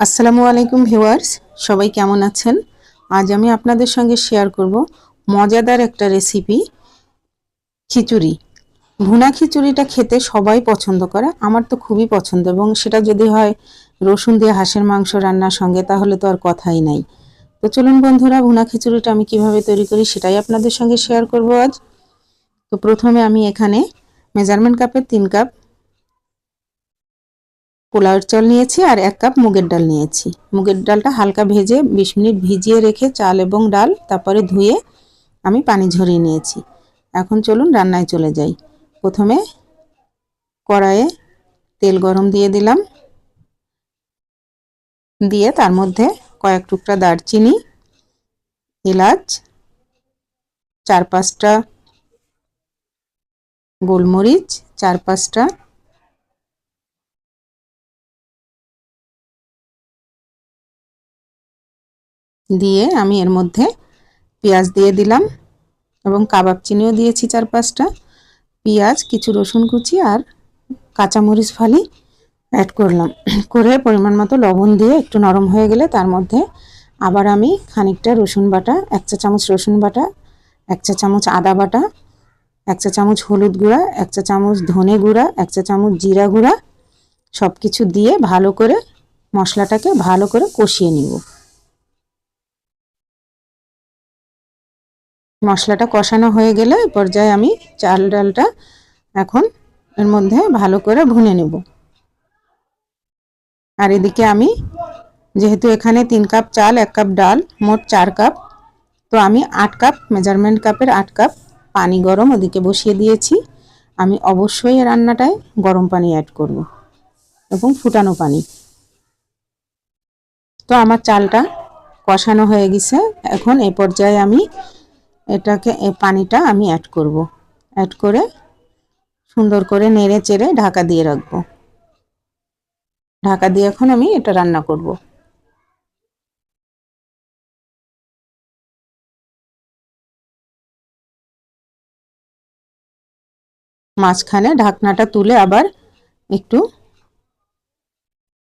আসসালামু আলাইকুম ভিউয়ার্স, সবাই কেমন আছেন? আজ আমি আপনাদের সঙ্গে শেয়ার করব মজাদার একটা রেসিপি, খিচুড়ি। ভুনা খিচুড়িটা খেতে সবাই পছন্দ করে, আমার তো খুবই পছন্দ এবং সেটা যদি হয় রসুন দিয়ে হাঁসের মাংস রান্নার সঙ্গে তাহলে তো আর কথাই নাই। তো চলুন বন্ধুরা, ভুনা খিচুড়িটা আমি কীভাবে তৈরি করি সেটাই আপনাদের সঙ্গে শেয়ার করব আজ। তো প্রথমে আমি এখানে মেজারমেন্ট কাপের তিন কাপ পোলাওয়ের চাল নিয়েছি আর এক কাপ মুগের ডাল নিয়েছি। মুগের ডালটা হালকা ভেজে বিশ মিনিট ভিজিয়ে রেখে চাল এবং ডাল তারপরে ধুয়ে আমি পানি ঝরিয়ে নিয়েছি। এখন চলুন রান্নায় চলে যাই। প্রথমে কড়াইয়ে তেল গরম দিয়ে দিলাম। দিয়ে তার মধ্যে কয়েক টুকরা দারচিনি, এলাচ, চার পাঁচটা গোলমরিচ, চার পাঁচটা দিয়ে আমি এর মধ্যে পেঁয়াজ দিয়ে দিলাম এবং কাবাব চিনিও দিয়েছি চার পাঁচটা পেঁয়াজ, কিছু রসুন কুচি আর কাঁচামরিচ ফালি অ্যাড করলাম। করে পরিমাণ মতো লবণ দিয়ে একটু নরম হয়ে গেলে তার মধ্যে আবার আমি খানিকটা রসুন বাটা, এক চা চামচ রসুন বাটা, এক চা চামচ আদা বাটা, এক চা চামচ হলুদ গুঁড়া, এক চা চামচ ধনে গুঁড়া, এক চা চামচ জিরা গুঁড়া সব কিছু দিয়ে ভালো করে মশলাটাকে ভালো করে কষিয়ে নিব। মশলাটা কষানো হয়ে গেলে পর্যায়ে আমি চাল ডালটা এখন এর মধ্যে ভালো করে ভুনে নেব। আর এদিকে আমি যেহেতু এখানে তিন কাপ চাল, এক কাপ ডাল, মোট চার কাপ, তো আমি আট কাপ, মেজারমেন্ট কাপের আট কাপ পানি গরম ওদিকে বসিয়ে দিয়েছি। আমি অবশ্যই রান্নাটায় গরম পানি অ্যাড করব এবং ফুটানো পানি। তো আমার চালটা কষানো হয়ে গেছে। এখন এ পর্যায়ে আমি এটাকে পানিটা আমি অ্যাড করব। অ্যাড করে সুন্দর করে নেড়ে চেড়ে ঢাকা দিয়ে রাখব। ঢাকা দিয়ে এখন আমি এটা রান্না করব। মাঝখানে ঢাকনাটা তুলে আবার একটু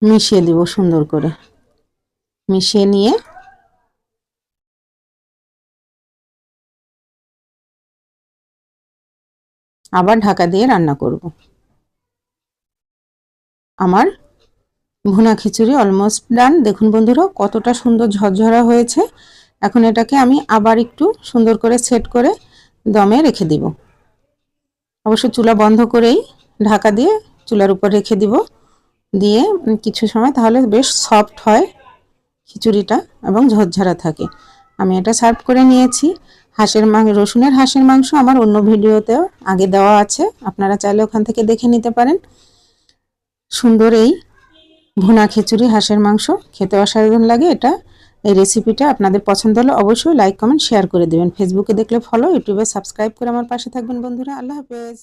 মিশিয়ে দিব সুন্দর করে। মিশিয়ে নিয়ে আবার ঢাকা দিয়ে রান্না করব। আমার ভুনা খিচুড়ি অলমোস্ট ডান দেখুন বন্ধুরা, কতটা সুন্দর ঝরঝরা হয়েছে। এখন এটাকে আমি আবার একটু সুন্দর করে সেট করে দমে রেখে দিব। অবশ্য চুলা বন্ধ করেই ঢাকা দিয়ে চুলার উপর রেখে দিব। দিয়ে কিছু সময় তাহলে বেশ সফট হয় খিচুড়িটা এবং ঝরঝরা থাকে। আমি এটা সার্ভ করে নিয়েছি। হাঁসের মাংস রসুনের হাঁসের মাংস আমার অন্য ভিডিওতেও আগে দেওয়া আছে। আপনারা চাইলে ওখান থেকে দেখে নিতে পারেন। সুন্দর এই ভুনা খিচুড়ি, হাঁসের মাংস। খেতে অসাধারণ লাগে এটা। এই রেসিপিটা আপনাদের পছন্দ হলে অবশ্যই লাইক কমেন্ট শেয়ার করে দেবেন। ফেসবুকে দেখলে ফলো ইউটিউবে সাবস্ক্রাইব করে আমার পাশে থাকবেন বন্ধুরা। আল্লাহ হাফেজ।